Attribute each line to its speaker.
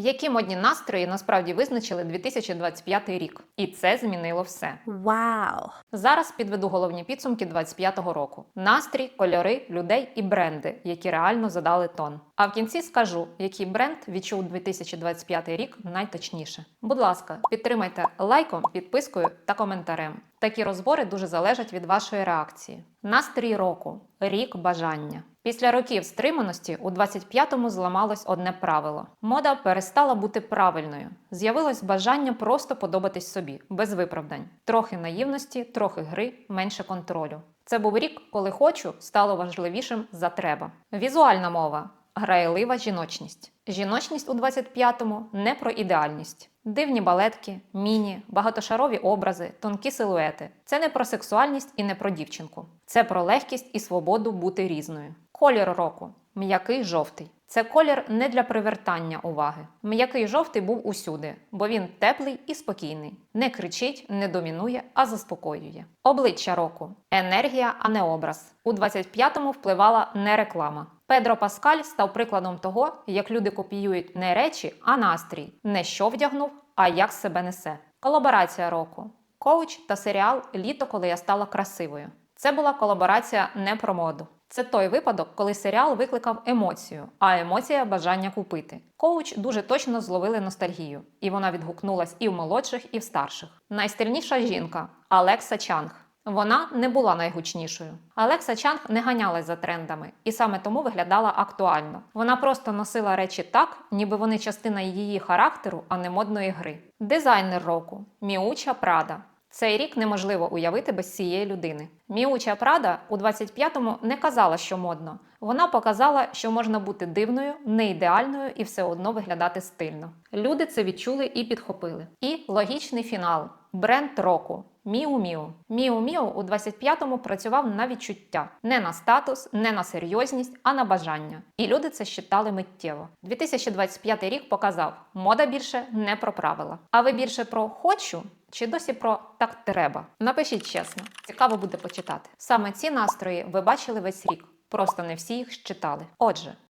Speaker 1: Які модні настрої насправді визначили 2025 рік, і це змінило все.
Speaker 2: Wow.
Speaker 1: Зараз підведу головні підсумки 25-го року: настрій, кольори, людей і бренди, які реально задали тон. А в кінці скажу, який бренд відчув 2025 рік найточніше. Будь ласка, підтримайте лайком, підпискою та коментарем. Такі розбори дуже залежать від вашої реакції. Настрій року рік бажання. Після років стриманості у 25-му зламалось одне правило: мода перестала бути правильною. З'явилось бажання просто подобатись собі, без виправдань. Трохи наївності, трохи гри, менше контролю. Це був рік, коли хочу стало важливішим за треба. Візуальна мова. Граєлива жіночність. Жіночність у 25-му не про ідеальність. Дивні балетки, міні, багатошарові образи, тонкі силуети. Це не про сексуальність і не про дівчинку. Це про легкість і свободу бути різною. Колір року м'який жовтий. Це колір не для привертання уваги. М'який жовтий був усюди, бо він теплий і спокійний. Не кричить, не домінує, а заспокоює. Обличчя року енергія, а не образ. У 25-му впливала не реклама. Педро Паскаль став прикладом того, як люди копіюють не речі, а настрій, не що вдягнув, а як себе несе. Колаборація року. Коуч та серіал Літо, коли я стала красивою. Це була колаборація не про моду. Це той випадок, коли серіал викликав емоцію, а емоція бажання купити. Коуч дуже точно зловили ностальгію, і вона відгукнулась і в молодших, і в старших. Найстильніша жінка Алекса Чанг. Вона не була найгучнішою. Алекса Чанг не ганялась за трендами і саме тому виглядала актуально. Вона просто носила речі так, ніби вони частина її характеру, а не модної гри. Дизайнер року Міуча Прада. Цей рік неможливо уявити без цієї людини. Міуча Прада у 25-му не казала, що модно. Вона показала, що можна бути дивною, не ідеальною і все одно виглядати стильно. Люди це відчули і підхопили. І логічний фінал бренд року. Міу Міу. Міу Міу у 25-му працював на відчуття, не на статус, не на серйозність, а на бажання. І люди це считали миттєво. 2025 рік показав, мода більше не про правила. А ви більше про хочу чи досі про так треба? Напишіть чесно, цікаво буде почитати. Саме ці настрої ви бачили весь рік. Просто не всі їх считали. Отже,